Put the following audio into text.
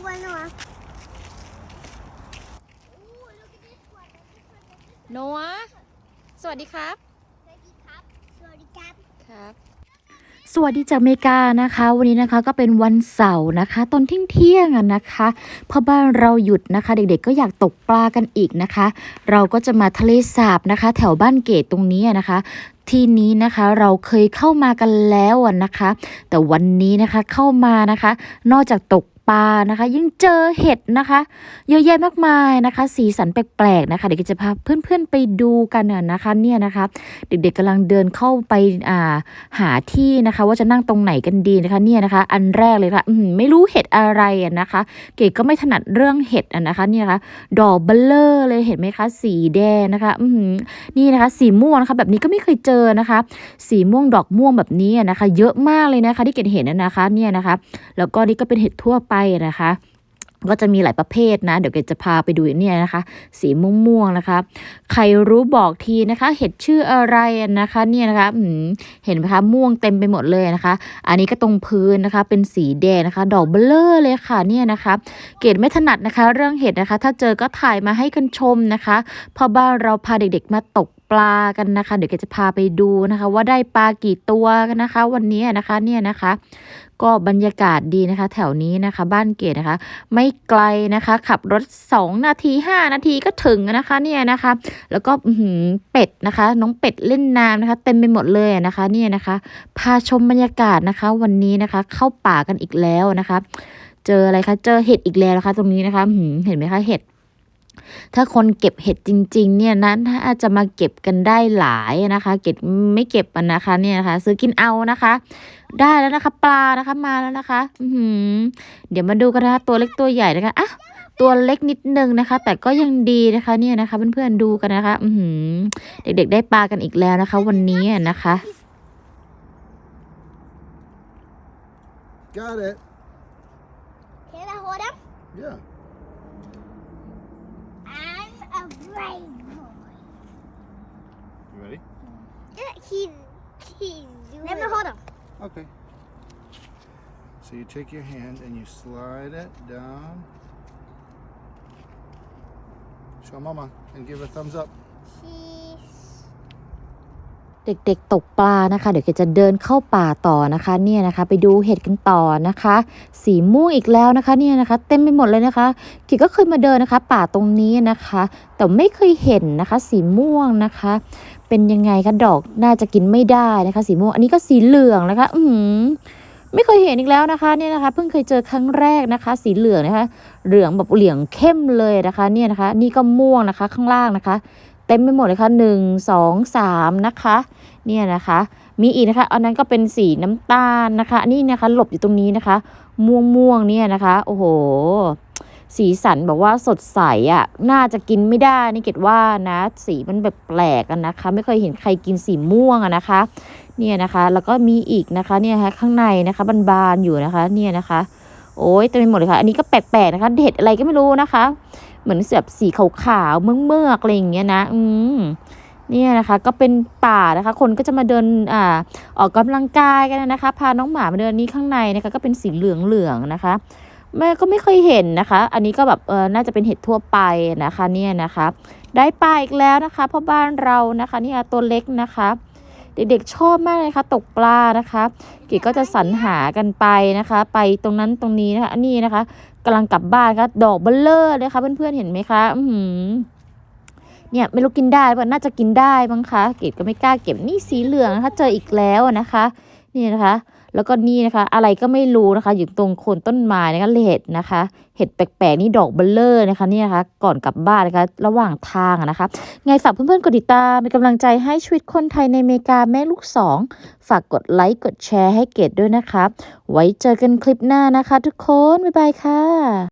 big one, Noah. โนอาสวัสดีครับ Sorry, Cap. ครับ สวัสดีจากอเมริกานะคะ วันนี้นะคะก็เป็นวันเสาร์นะคะ ตอนเที่ยงเที่ยงๆอะนะคะเพราะบ้านเราหยุดนะคะ เด็กๆก็อยากตกปลากันอีกนะคะ เราก็จะมาทะเลสาบนะคะ แถวบ้านเกตตรงนี้อะนะคะ ที่นี้นะคะเราเคยเข้ามากันแล้วอะนะคะ แต่วันนี้นะคะเข้ามานะคะ นอกจากตก ปลานะคะยังเจอเห็ดนะคะ เยอะแยะมากมายนะคะ สีสันแปลกๆนะคะ เดี๋ยวก็จะพาเพื่อนๆไปดูกันนะคะเนี่ยนะคะ เด็กๆกำลังเดินเข้าไปอ่าหาที่นะคะ ว่าจะนั่งตรงไหนกันดีนะคะเนี่ยนะคะ อันแรกเลยค่ะไม่รู้เห็ดอะไรนะคะ เก๋ก็ไม่ถนัดเรื่องเห็ดนะคะเนี่ยนะคะ ดอกเบลเลอร์เลยเห็นไหมคะ สีแดงนะคะอืนี่นะคะ สีม่วงนะคะ แบบนี้ก็ไม่เคยเจอนะคะ สีม่วงดอกม่วงแบบนี้นะคะ เยอะมากเลยนะคะ ที่เก๋เห็นนะคะ เนี่ยนะคะ แล้วก็นี่ก็เป็นเห็ดทั่วไปนะคะ ก็จะมีหลายประเภทนะ เดี๋ยวเกดจะพาไปดูเนี่ยนะคะ สีม่วงๆนะคะ ใครรู้บอกทีนะคะ เห็ดชื่ออะไรนะคะเนี่ยนะคะเห็นไหมคะม่วงเต็มไปหมดเลยนะคะ อันนี้ก็ตรงพื้นนะคะ เป็นสีแดงนะคะ ดอกเบลเลอร์เลยค่ะเนี่ยนะคะ เกดไม่ถนัดนะคะ เรื่องเห็ดนะคะ ถ้าเจอก็ถ่ายมาให้กันชมนะคะพราะบ้านเราพาเด็กๆมาตก ปลากันนะคะ เดี๋ยวกจะพาไปดูนะคะ ว่าได้ปลากี่ตัวกันนะคะ วันนี้นะคะเนี่ยนะคะ ก็บรรยากาศดีนะคะ แถวนี้นะคะ บ้านเกดนะคะ ไม่ไกลนะคะ ขับรถ 2 นาที 5 นาทีก็ถึงนะคะเนี่ยนะคะ แล้วก็หือเป็ดนะคะ น้องเป็ดเล่นน้ำนะคะ เต็มไปหมดเลยนะคะเนี่ยนะคะ พาชมบรรยากาศนะคะ วันนี้นะคะ เข้าป่ากันอีกแล้วนะคะ เจออะไรคะเจอเห็ดอีกแล้วนะคะ ตรงนี้นะคะเห็นไหมคะเห็ด ถ้าคนเก็บเห็ดจริง ๆ เนี่ยนะถ้าจะมาเก็บกันได้หลายนะคะ เก็บไม่เก็บอะนะคะเนี่ยนะคะ ซื้อกินเอานะคะ ได้แล้วนะคะ ปลานะคะมาแล้วนะคะอือหือเดี๋ยวมาดูกันนะคะตัวเล็กตัวใหญ่นะคะอะตัวเล็กนิดนึงนะคะ แต่ก็ยังดีนะคะเนี่ยนะคะเพื่อนๆดูกันนะคะ อือหือเด็กๆ ได้ปลากันอีกแล้วนะคะ วันนี้อะนะคะ Got it. Can I hold him? Yeah. I'm a brave boy. You ready? Yeah, he's, he's Let me hold him. Okay. So you take your hand and you slide it down. Show mama and give a thumbs up. He's เด็กๆตกปลานะคะ เดี๋ยวเกจะเดินเข้าป่าต่อนะคะเนี่ยนะคะ ไปดูเห็ดกันต่อนะคะ สีม่วงอีกแล้วนะคะเนี่ยนะคะ เต็มไปหมดเลยนะคะเกก็เคยมาเดินนะคะ ป่าตรงนี้นะคะ แต่ไม่เคยเห็นนะคะ สีม่วงนะคะ เป็นยังไงคะดอกน่าจะกินไม่ได้นะคะ สีม่วงอันนี้ก็สีเหลืองนะคะ อือหือไม่เคยเห็นอีกแล้วนะคะเนี่ยนะคะ เพิ่งเคยเจอครั้งแรกนะคะ สีเหลืองนะคะ เหลืองแบบเหลืองเข้มเลยนะคะ เนี่ยนะคะ นี่ก็ม่วงนะคะ ข้างล่างนะคะ เต็มไปหมดเลยค่ะหนึ่งสองสามนะคะ เนี่ยนะคะ มีอีกนะคะ อันนั้นก็เป็นสีน้ำตาลนะคะนนี้นะคะ หลบอยู่ตรงนี้นะคะ ม่วงม่วงเนี่ยนะคะ โอ้โห สีสันแบบว่าสดใสอะ่ะ น่าจะกินไม่ได้นี่เกดว่านะ สีมันแบบแปลกกันนะคะ ไม่เคยเห็นใครกินสีม่วงอะนะคะ เนี่ยนะคะ แล้วก็มีอีกนะคะ เนี่ยนะคะข้างในนะคะบานๆอยู่นะคะ เนี่ยนะคะ โอ้ยเต็มไปหมดเลยค่ะ อันนี้ก็แปลกๆนะคะเห็ดอะไรก็ไม่รู้นะคะ เหมือนแบบสีขาวๆเมือกๆอะไรอย่างเงี้ยนะ อืมเนี่ยนะคะก็เป็นป่านะคะ คนก็จะมาเดินอ่าออกกำลังกายกันนะคะ พาน้องหมามาเดินนี้ข้างในนะคะก็เป็นสีเหลืองๆนะคะแม่ก็ไม่เคยเห็นนะคะ อันนี้ก็แบบเออน่าจะเป็นเห็ดทั่วไปนะคะเนี่ยนะคะ ได้ปลาอีกแล้วนะคะ เพราะบ้านเรานะคะเนี่ยตัวเล็กนะคะ เด็กๆชอบมากเลยค่ะตกปลานะคะกิก็จะสรรหากันไปนะคะ ไปตรงนั้นตรงนี้นะคะอันนี้นะคะกำลังกลับบ้านค่ะดอกเบลเลอร์เลยค่ะเพื่อนๆเห็นไหมคะอืเนี่ยไม่รู้กินได้ป่ะน่าจะกินได้บ้างคะเกดก็ไม่กล้าเก็บนี่สีเหลืองนะคะ เจออีกแล้วนะคะ นี่นะคะ แล้วก็นี่นะคะ อะไรก็ไม่รู้นะคะ อยู่ตรงโคนต้นไม้นะคะเห็ดนะคะ เห็ดแปลกๆนี่ดอกเบลเลอร์นะคะนี่นะคะ ก่อนกลับบ้านนะคะ ระหว่างทางนะคะ ไงฝากเพื่อนๆกดติดตามเป็นกำลังใจให้ชีวิตคนไทยในอเมริกาแม่ลูกสองฝากกดไลค์กดแชร์ให้เกดด้วยนะคะ ไว้เจอกันคลิปหน้านะคะ ทุกคนบ๊ายบายค่ะ